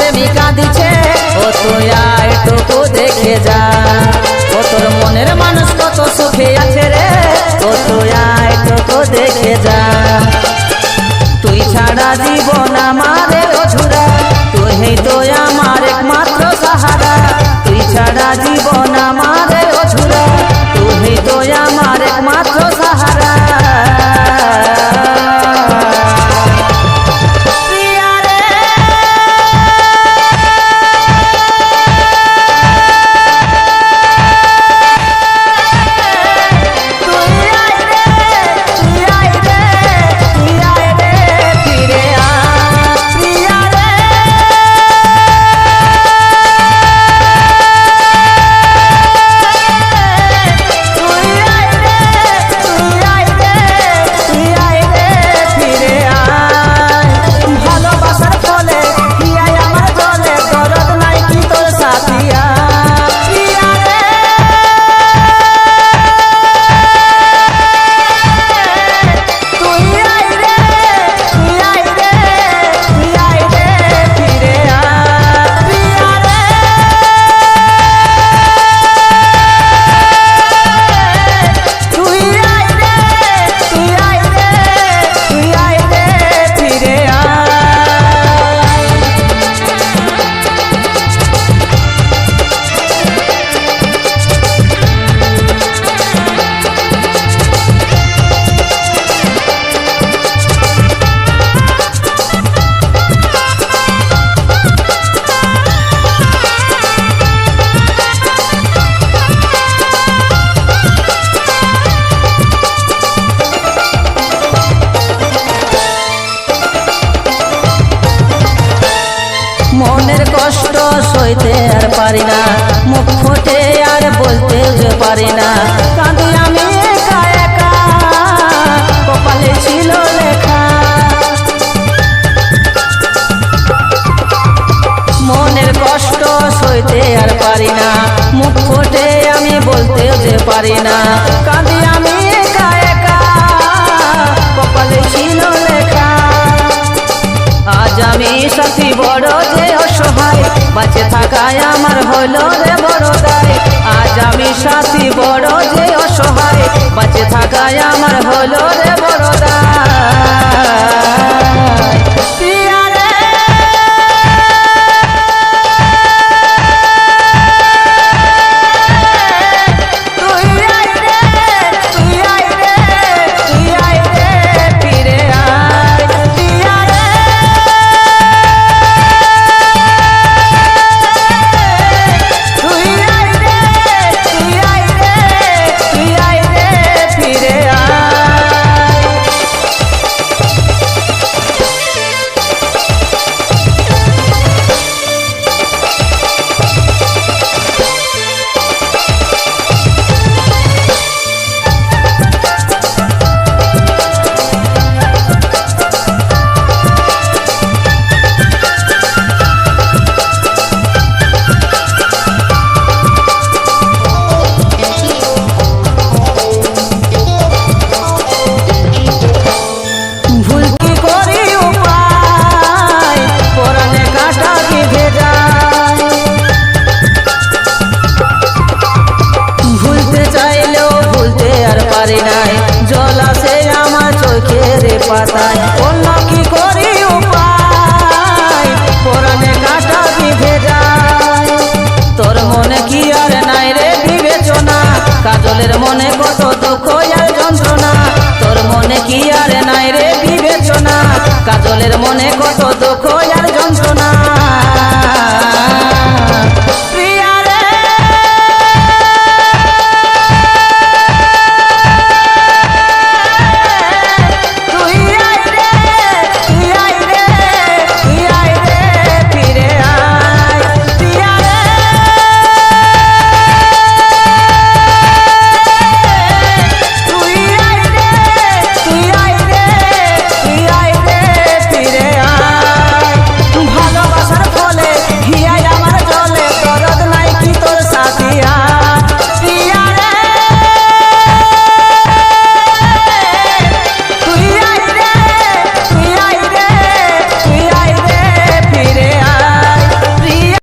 প্রেমিকা দিছে ও তুই এটুকু দেখে যা। ও তোর মনের মানুষ কত সুখে আছে রে। ও তুই এটুকু দেখে যা। তুই ছাড়া জীবন আমারে অঝুরা তুই তো আমার একমাত্র সাহারা। তুই ছাড়া জীবন আমারে পারি না। মুখ ফুটে আর বলতে পারি না। কাঁদি আমি একা একা। কপালে ছিল লেখা। মনের কষ্ট সইতে আর পারি না। মুখ ফুটে আমি বলতে পারি না। বাঁচে থাকায় আমার হলো রে বড় দায় আজ আমি সাথী বড় যে অসহায়। বাঁচে থাকায় আমার হলো রে তোর মনে নাই রে মনে তোর মনে কি আর নাই রে বিবেচনা? কাজলের মনে কত দুঃখ আর যন্ত্রণা?